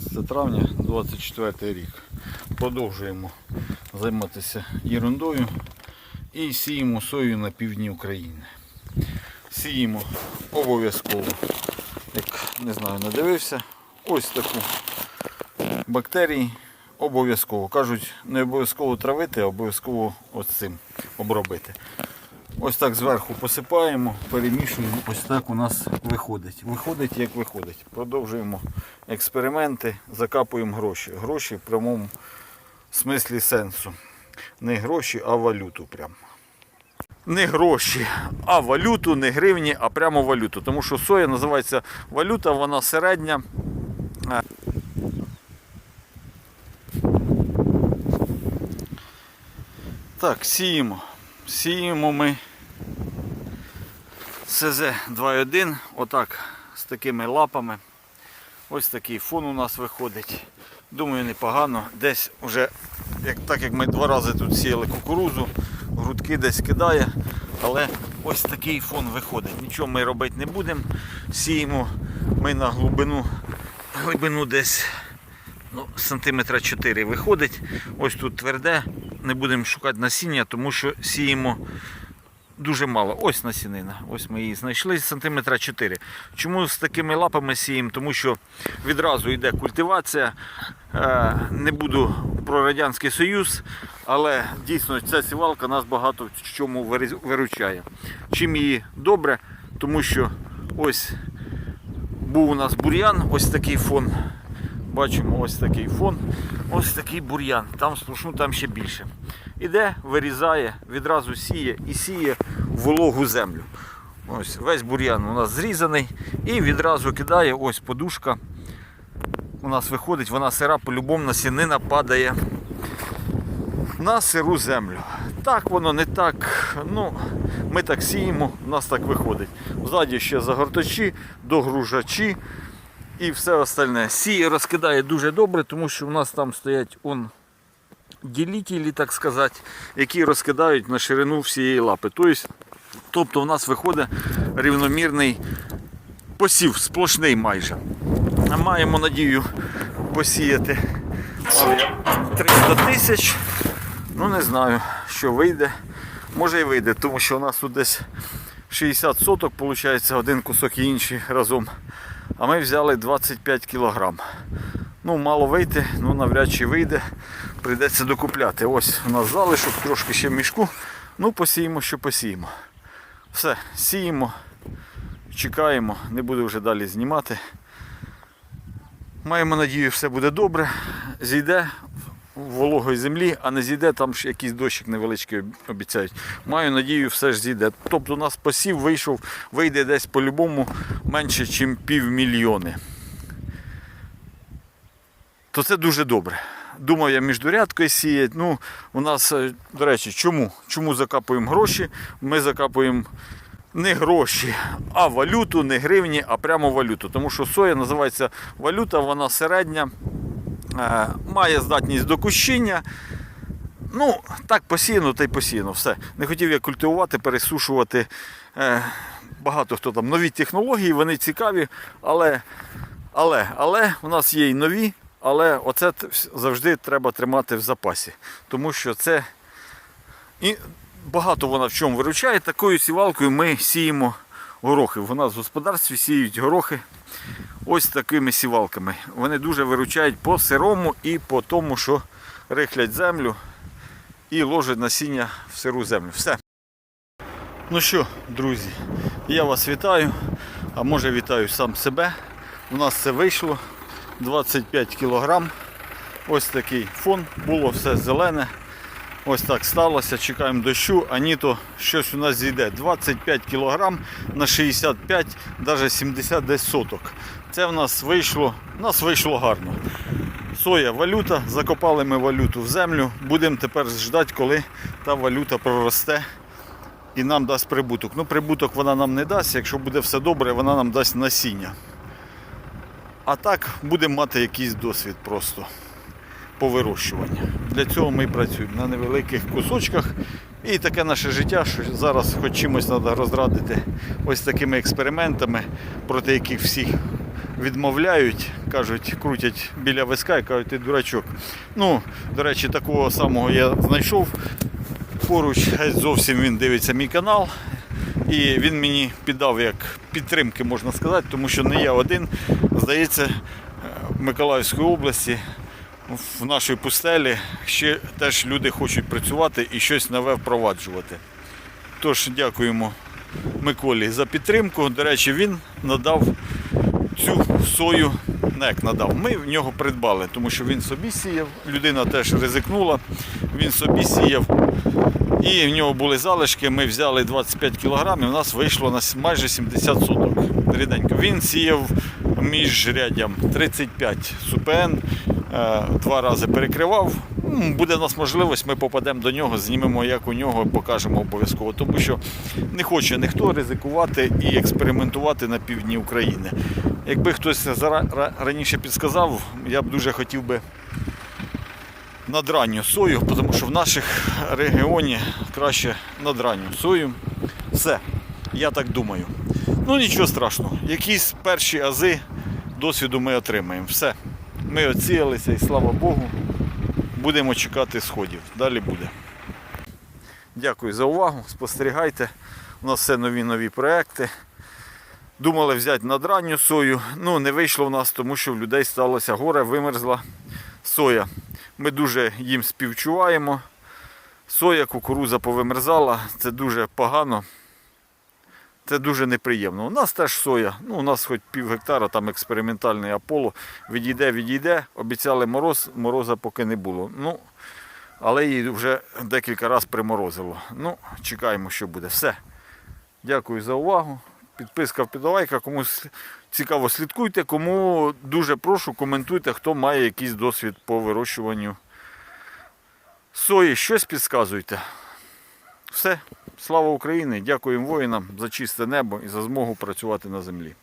17 травня 24 рік. Продовжуємо займатися ерундою і сіємо сою на півдні України. Сіємо обов'язково, як не знаю, надивився, ось таку бактерії обов'язково. Кажуть, не обов'язково травити, а обов'язково ось цим обробити. Ось так зверху посипаємо, перемішуємо, ось так у нас виходить. Виходить, як виходить. Продовжуємо експерименти, закапуємо гроші. Гроші в прямому смислі сенсу. Не гроші, а валюту прям. Не гроші, а валюту, не гривні, а прямо валюту. Тому що соя називається валюта, вона середня. Так, сіємо. Сіємо ми СЗ 2.1, отак з такими лапами. Ось такий фон у нас виходить. Думаю, непогано. Десь вже, як, так як ми два рази тут сіяли кукурузу, грудки десь кидає, але ось такий фон виходить. Нічого ми робити не будемо. Сіємо ми на глибину, глибину десь ну, сантиметра 4 виходить. Ось тут тверде. Не будемо шукати насіння, тому що сіємо дуже мало. Ось насінина. Ось ми її знайшли сантиметра 4. Чому з такими лапами сіємо? Тому що відразу йде культивація. Е, Не буду про Радянський Союз, але дійсно ця сівалка нас багато в чому виручає. Чим її добре, тому що ось був у нас бур'ян, ось такий фон. Бачимо ось такий фон, ось такий бур'ян. Там сплошну, там ще більше. Іде, вирізає, відразу сіє і сіє вологу землю. Ось весь бур'ян у нас зрізаний і відразу кидає ось подушка. У нас виходить, вона сира, по-любому насінина падає на сиру землю. Так воно не так. Ну, ми так сіємо, у нас так виходить. Ззаді ще загортачі, догружачі і все остальне. Сіє розкидає дуже добре, тому що у нас там стоять он ділітелі, так сказати, які розкидають на ширину всієї лапи. Тобто, тобто у нас виходить рівномірний посів, сплошний майже. Маємо надію посіяти 300 тисяч. Ну не знаю, що вийде. Може і вийде, тому що у нас тут десь 60 соток, виходить, один кусок і інший разом. А ми взяли 25 кілограм. Ну, мало вийти, ну навряд чи вийде. Прийдеться докупляти. Ось у нас залишок, трошки ще в мішку. Ну, посіємо, що посіємо. Все, сіємо, чекаємо, не буду вже далі знімати. Маємо надію, все буде добре. Зійде вологої землі, а не зійде, там ж якийсь дощик невеличкий обіцяють. Маю надію, все ж зійде. Тобто у нас посів вийшов, вийде десь по-любому менше, ніж півмільйони. То це дуже добре. Думав я міждурядкою сіяти. Ну, у нас, е, до речі, чому? Чому закапуємо гроші? Ми закапуємо не гроші, а валюту, не гривні, а прямо валюту. Тому що соя називається валюта, вона середня, має здатність до кущіння. Ну, так посіяно, та й посіяно. Все. Не хотів я культивувати, пересушувати. Е, багато хто там нові технології, вони цікаві, але, але, але у нас є і нові, але оце завжди треба тримати в запасі. Тому що це і багато вона в чому виручає. Такою сівалкою ми сіємо горохи. У нас в господарстві сіють горохи ось такими сівалками. Вони дуже виручають по сирому і по тому, що рихлять землю і ложать насіння в сиру землю. Все. Ну що, друзі, я вас вітаю, а може вітаю сам себе. У нас це вийшло 25 кілограм. Ось такий фон, було все зелене. Ось так сталося, чекаємо дощу, а ні то щось у нас зійде. 25 кілограм на 65, навіть 70 десь соток. Це в нас вийшло, нас вийшло гарно. Соя валюта, закопали ми валюту в землю. Будемо тепер ждати, коли та валюта проросте і нам дасть прибуток. Ну, прибуток вона нам не дасть, якщо буде все добре, вона нам дасть насіння. А так будемо мати якийсь досвід просто по вирощуванню. Для цього ми і працюємо на невеликих кусочках. І таке наше життя, що зараз хоч чимось треба розрадити ось такими експериментами, проти яких всіх відмовляють. кажуть, крутять біля виска і кажуть, ти дурачок. Ну, до речі, такого самого я знайшов поруч, зовсім він дивиться мій канал. І він мені піддав як підтримки, можна сказати, тому що не я один. Здається, е, в Миколаївській області, в нашій пустелі, ще теж люди хочуть працювати і щось нове впроваджувати. Тож дякуємо Миколі за підтримку. До речі, він надав цю сою, не як надав. Ми в нього придбали, тому що він собі сіяв, людина теж ризикнула, він собі сіяв. І в нього були залишки, ми взяли 25 кг, і у нас вийшло на майже 70 соток. Ріденько. Він сіяв між рядям 35 супен, два рази перекривав. Буде в нас можливість, ми попадемо до нього, знімемо, як у нього, покажемо обов'язково. Тому що не хоче ніхто ризикувати і експериментувати на півдні України. Якби хтось раніше підсказав, я б дуже хотів би надранню сою, тому що в наших регіоні краще надранню сою. Все, я так думаю. Ну нічого страшного. Якісь перші ази досвіду ми отримаємо. Все. Ми оціялися і слава Богу. Будемо чекати сходів. Далі буде. Дякую за увагу. Спостерігайте. У нас все нові нові проекти. Думали взяти надранню сою. Ну, не вийшло в нас, тому що в людей сталося горе, вимерзла соя. Ми дуже їм співчуваємо. Соя, кукуруза повимерзала, це дуже погано. Це дуже неприємно. У нас теж соя, ну у нас хоч пів гектара, там експериментальний Аполло. Відійде, відійде. Обіцяли мороз, мороза поки не було. Ну, але її вже декілька разів приморозило. Ну, чекаємо, що буде. Все. Дякую за увагу. Підписка, вподобайка. Комусь цікаво слідкуйте. Кому дуже прошу, коментуйте, хто має якийсь досвід по вирощуванню сої. Щось підказуйте. Все. Слава Україні! Дякуємо воїнам за чисте небо і за змогу працювати на землі.